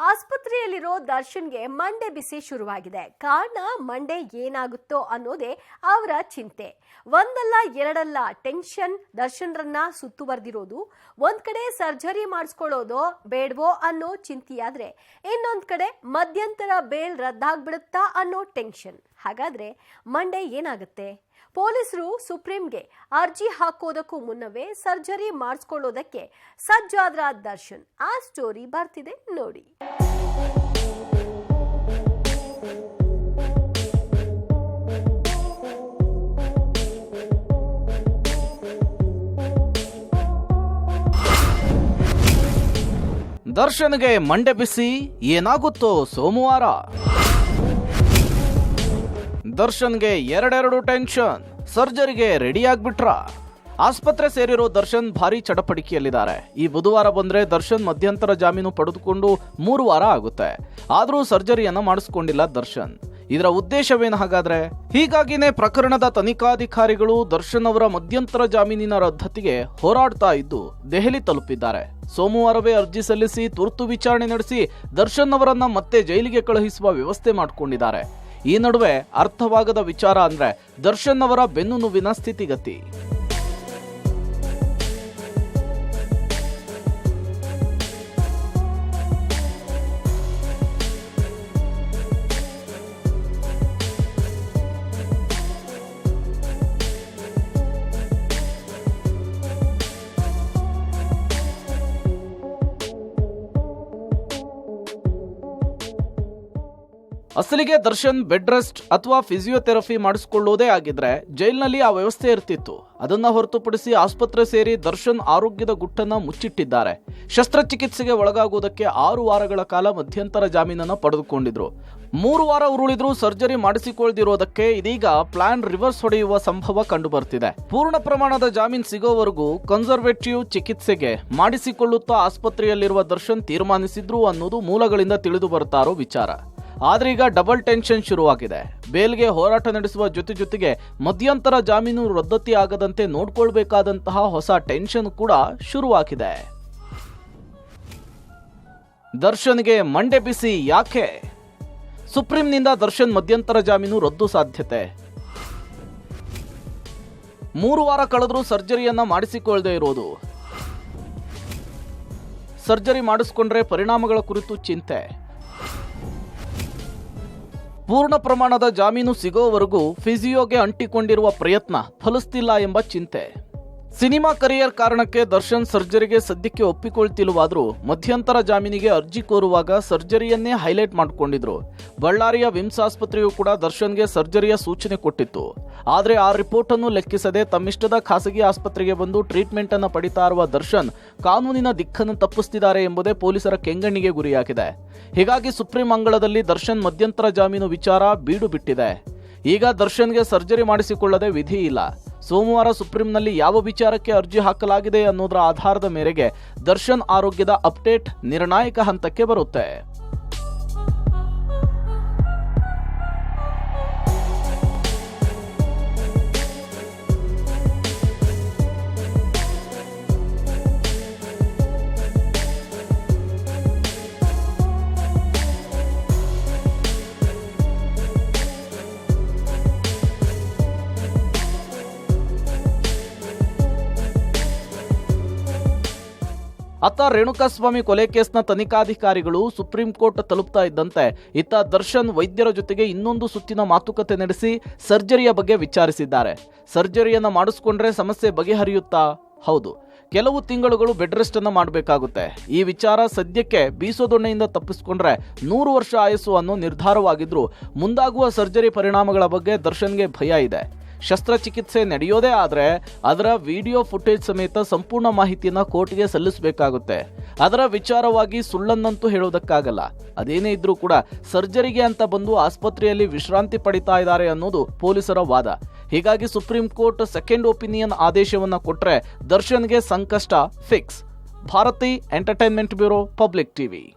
ಆ ಆಸ್ಪತ್ರೆಯಲ್ಲಿರೋ ದರ್ಶನ್ಗೆ ಮಂಡೆ ಬಿಸಿ ಶುರುವಾಗಿದೆ. ಕಾರಣ ಮಂಡೆ ಏನಾಗುತ್ತೋ ಅನ್ನೋದೇ ಅವರ ಚಿಂತೆ. ಒಂದಲ್ಲ, ಎರಡಲ್ಲ ಟೆನ್ಷನ್ ದರ್ಶನ್ರನ್ನ ಸುತ್ತುವರೆದಿರೋದು. ಒಂದ್ ಕಡೆ ಸರ್ಜರಿ ಮಾಡಿಸ್ಕೊಳ್ಳೋದೋ ಬೇಡವೋ ಅನ್ನೋ ಚಿಂತೆಯಾದ್ರೆ ಇನ್ನೊಂದ್ ಕಡೆ ಮಧ್ಯಂತರ ಬೇಲ್ ರದ್ದಾಗ್ಬಿಡುತ್ತಾ ಅನ್ನೋ ಟೆನ್ಷನ್. ಹಾಗಾದ್ರೆ ಮಂಡೆ ಏನಾಗುತ್ತೆ? ಪೊಲೀಸರು ಸುಪ್ರೀಂಗೆ ಅರ್ಜಿ ಹಾಕೋದಕ್ಕೂ ಮುನ್ನವೇ ಸರ್ಜರಿ ಮಾಡಿಸ್ಕೊಳ್ಳೋದಕ್ಕೆ ಸಜ್ಜಾದ್ರ ದರ್ಶನ್. ಆ ಸ್ಟೋರಿ ಬರ್ತಿದೆ ನೋಡಿ. ದರ್ಶನ್ಗೆ ಮಂಡೆ ಬಿಸಿ ಏನಾಗುತ್ತೋ ಸೋಮವಾರ. ದರ್ಶನ್ಗೆ ಎರಡೆರಡು ಟೆನ್ಷನ್ ಸರ್ಜರಿಗೆ ರೆಡಿ ಆಗ್ಬಿಟ್ರ ಆಸ್ಪತ್ರೆ ಸೇರಿರೋ ದರ್ಶನ್ ಭಾರಿ ಚಡಪಡಿಕೆಯಲ್ಲಿದ್ದಾರೆ ಈ ಬುಧವಾರ ಬಂದ್ರೆ ದರ್ಶನ್ ಮಧ್ಯಂತರ ಜಾಮೀನು ಪಡೆದುಕೊಂಡು ಮೂರು ವಾರ ಆಗುತ್ತೆ. ಆದರೂ ಸರ್ಜರಿಯನ್ನ ಮಾಡಿಸ್ಕೊಂಡಿಲ್ಲ ದರ್ಶನ್. ಇದರ ಉದ್ದೇಶವೇನು ಹಾಗಾದ್ರೆ? ಹೀಗಾಗಿನೇ ಪ್ರಕರಣದ ತನಿಖಾಧಿಕಾರಿಗಳು ದರ್ಶನ್ ಅವರ ಮಧ್ಯಂತರ ಜಾಮೀನಿನ ರದ್ದತಿಗೆ ಹೋರಾಡ್ತಾ ಇದ್ದು ದೆಹಲಿ ತಲುಪಿದ್ದಾರೆ. ಸೋಮವಾರವೇ ಅರ್ಜಿ ಸಲ್ಲಿಸಿ ತುರ್ತು ವಿಚಾರಣೆ ನಡೆಸಿ ದರ್ಶನ್ ಅವರನ್ನ ಮತ್ತೆ ಜೈಲಿಗೆ ಕಳುಹಿಸುವ ವ್ಯವಸ್ಥೆ ಮಾಡಿಕೊಂಡಿದ್ದಾರೆ. ಈ ನಡುವೆ ಅರ್ಥವಾಗದ ವಿಚಾರ ಅಂದ್ರೆ ದರ್ಶನ್ ಅವರ ಬೆನ್ನು ನೋವಿನ ಸ್ಥಿತಿಗತಿ. ಅಸಲಿಗೆ ದರ್ಶನ್ ಬೆಡ್ ರೆಸ್ಟ್ ಅಥವಾ ಫಿಸಿಯೋಥೆರಪಿ ಮಾಡಿಸಿಕೊಳ್ಳುವುದೇ ಆಗಿದ್ರೆ ಜೈಲಿನಲ್ಲಿ ಆ ವ್ಯವಸ್ಥೆ ಇರ್ತಿತ್ತು. ಅದನ್ನ ಹೊರತುಪಡಿಸಿ ಆಸ್ಪತ್ರೆ ಸೇರಿ ದರ್ಶನ್ ಆರೋಗ್ಯದ ಗುಟ್ಟನ್ನ ಮುಚ್ಚಿಟ್ಟಿದ್ದಾರೆ. ಶಸ್ತ್ರಚಿಕಿತ್ಸೆಗೆ ಒಳಗಾಗುವುದಕ್ಕೆ ಆರು ವಾರಗಳ ಕಾಲ ಮಧ್ಯಂತರ ಜಾಮೀನನ್ನು ಪಡೆದುಕೊಂಡಿದ್ರು. ಮೂರು ವಾರ ಉರುಳಿದ್ರು ಸರ್ಜರಿ ಮಾಡಿಸಿಕೊಳ್ಳದಿರೋದಕ್ಕೆ ಇದೀಗ ಪ್ಲಾನ್ ರಿವರ್ಸ್ ಹೊಡೆಯುವ ಸಂಭವ ಕಂಡುಬರ್ತಿದೆ. ಪೂರ್ಣ ಪ್ರಮಾಣದ ಜಾಮೀನು ಸಿಗೋವರೆಗೂ ಕನ್ಸರ್ವೇಟಿವ್ ಚಿಕಿತ್ಸೆಗೆ ಮಾಡಿಸಿಕೊಳ್ಳುತ್ತಾ ಆಸ್ಪತ್ರೆಯಲ್ಲಿರುವ ದರ್ಶನ್ ತೀರ್ಮಾನಿಸಿದ್ರು ಅನ್ನೋದು ಮೂಲಗಳಿಂದ ತಿಳಿದು ಬರ್ತಾ ಇರೋ ವಿಚಾರ. ಆದ್ರೀಗ ಡಬಲ್ ಟೆನ್ಷನ್ ಶುರುವಾಗಿದೆ. ಬೇಲ್ಗೆ ಹೋರಾಟ ನಡೆಸುವ ಜೊತೆ ಜೊತೆಗೆ ಮಧ್ಯಂತರ ಜಾಮೀನು ರದ್ದತಿ ಆಗದಂತೆ ನೋಡ್ಕೊಳ್ಬೇಕಾದಂತಹ ಹೊಸ ಟೆನ್ಷನ್ ಕೂಡ ಶುರುವಾಗಿದೆ. ದರ್ಶನ್ಗೆ ಮಂಡೆ ಬಿಸಿ ಯಾಕೆ? ಸುಪ್ರೀಂನಿಂದ ದರ್ಶನ್ ಮಧ್ಯಂತರ ಜಾಮೀನು ರದ್ದು ಸಾಧ್ಯತೆ. ಮೂರು ವಾರ ಕಳೆದರೂ ಸರ್ಜರಿಯನ್ನ ಮಾಡಿಸಿಕೊಳ್ಳದೆ ಇರೋದು. ಸರ್ಜರಿ ಮಾಡಿಸ್ಕೊಂಡ್ರೆ ಪರಿಣಾಮಗಳ ಕುರಿತು ಚಿಂತೆ. ಪೂರ್ಣ ಪ್ರಮಾಣದ ಜಾಮೀನು ಸಿಗೋವರೆಗೂ ಫಿಸಿಯೋಗೆ ಅಂಟಿಕೊಂಡಿರುವ ಪ್ರಯತ್ನ ಫಲಿಸ್ತಿಲ್ಲ ಎಂಬ ಚಿಂತೆ. ಸಿನಿಮಾ ಕರಿಯರ್ ಕಾರಣಕ್ಕೆ ದರ್ಶನ್ ಸರ್ಜರಿಗೆ ಸದ್ಯಕ್ಕೆ ಒಪ್ಪಿಕೊಳ್ತಿಲ್ವಾದರೂ ಮಧ್ಯಂತರ ಜಾಮೀನಿಗೆ ಅರ್ಜಿ ಕೋರುವಾಗ ಸರ್ಜರಿಯನ್ನೇ ಹೈಲೈಟ್ ಮಾಡಿಕೊಂಡಿದ್ರು. ಬಳ್ಳಾರಿಯ ವಿಮ್ಸ್ ಆಸ್ಪತ್ರೆಯು ಕೂಡ ದರ್ಶನ್ಗೆ ಸರ್ಜರಿಯ ಸೂಚನೆ ಕೊಟ್ಟಿತ್ತು. ಆದರೆ ಆ ರಿಪೋರ್ಟ್ ಅನ್ನು ಲೆಕ್ಕಿಸದೆ ತಮ್ಮಿಷ್ಟದ ಖಾಸಗಿ ಆಸ್ಪತ್ರೆಗೆ ಬಂದು ಟ್ರೀಟ್ಮೆಂಟ್ ಅನ್ನು ಪಡಿತಾ ಇರುವ ದರ್ಶನ್ ಕಾನೂನಿನ ದಿಕ್ಕನ್ನು ತಪ್ಪಿಸ್ತಿದ್ದಾರೆ ಎಂಬುದೇ ಪೊಲೀಸರ ಕೆಂಗಣ್ಣಿಗೆ ಗುರಿಯಾಗಿದೆ. ಹೀಗಾಗಿ ಸುಪ್ರೀಂ ಅಂಗಳದಲ್ಲಿ ದರ್ಶನ್ ಮಧ್ಯಂತರ ಜಾಮೀನು ವಿಚಾರ ಬೀಡು ಬಿಟ್ಟಿದೆ ಈಗ ದರ್ಶನ್ಗೆ ಸರ್ಜರಿ ಮಾಡಿಸಿಕೊಳ್ಳದೆ ವಿಧಿ ಇಲ್ಲ. ಸೋಮವಾರ ಸುಪ್ರೀಂನಲ್ಲಿ ಯಾವ ವಿಚಾರಕ್ಕೆ ಅರ್ಜಿ ಹಾಕಲಾಗಿದೆ ಅನ್ನೋದರ ಆಧಾರದ ಮೇರೆಗೆ ದರ್ಶನ್ ಆರೋಗ್ಯದ ಅಪ್ಡೇಟ್ ನಿರ್ಣಾಯಕ ಹಂತಕ್ಕೆ ಬರುತ್ತೆ. ಅತ್ತ ರೇಣುಕಾಸ್ವಾಮಿ ಕೊಲೆ ಕೇಸ್ನ ತನಿಖಾಧಿಕಾರಿಗಳು ಸುಪ್ರೀಂ ಕೋರ್ಟ್ ತಲುಪ್ತಾ ಇದ್ದಂತೆ ಇತ್ತ ದರ್ಶನ್ ವೈದ್ಯರ ಜೊತೆಗೆ ಇನ್ನೊಂದು ಸುತ್ತಿನ ಮಾತುಕತೆ ನಡೆಸಿ ಸರ್ಜರಿಯ ಬಗ್ಗೆ ವಿಚಾರಿಸಿದ್ದಾರೆ. ಸರ್ಜರಿಯನ್ನ ಮಾಡಿಸ್ಕೊಂಡ್ರೆ ಸಮಸ್ಯೆ ಬಗೆಹರಿಯುತ್ತಾ? ಹೌದು. ಕೆಲವು ತಿಂಗಳುಗಳು ಬೆಡ್ ರೆಸ್ಟ್ ಅನ್ನ ಮಾಡಬೇಕಾಗುತ್ತೆ. ಈ ವಿಚಾರ ಸದ್ಯಕ್ಕೆ ಬೀಸೋದೊಣ್ಣೆಯಿಂದ ತಪ್ಪಿಸ್ಕೊಂಡ್ರೆ ನೂರು ವರ್ಷ ಆಯಸ್ಸು ಅನ್ನೋ ನಿರ್ಧಾರವಾಗಿದ್ರು ಮುಂದಾಗುವ ಸರ್ಜರಿ ಪರಿಣಾಮಗಳ ಬಗ್ಗೆ ದರ್ಶನ್ಗೆ ಭಯ ಇದೆ. ಶಸ್ತ್ರಚಿಕಿತ್ಸೆ ನಡೆಯೋದೇ ಆದರೆ ಅದರ ವಿಡಿಯೋ ಫುಟೇಜ್ ಸಮೇತ ಸಂಪೂರ್ಣ ಮಾಹಿತಿಯನ್ನು ಕೋರ್ಟ್ಗೆ ಸಲ್ಲಿಸಬೇಕಾಗುತ್ತೆ. ಅದರ ವಿಚಾರವಾಗಿ ಸುಳ್ಳನ್ನಂತೂ ಹೇಳೋದಕ್ಕಾಗಲ್ಲ. ಅದೇನೇ ಇದ್ರೂ ಕೂಡ ಸರ್ಜರಿಗೆ ಅಂತ ಬಂದು ಆಸ್ಪತ್ರೆಯಲ್ಲಿ ವಿಶ್ರಾಂತಿ ಪಡಿತಾ ಇದ್ದಾರೆ ಅನ್ನೋದು ಪೊಲೀಸರ ವಾದ. ಹೀಗಾಗಿ ಸುಪ್ರೀಂ ಕೋರ್ಟ್ ಸೆಕೆಂಡ್ ಒಪಿನಿಯನ್ ಆದೇಶವನ್ನು ಕೊಟ್ಟರೆ ದರ್ಶನ್ಗೆ ಸಂಕಷ್ಟ fix. Bharathi entertainment bureau public TV.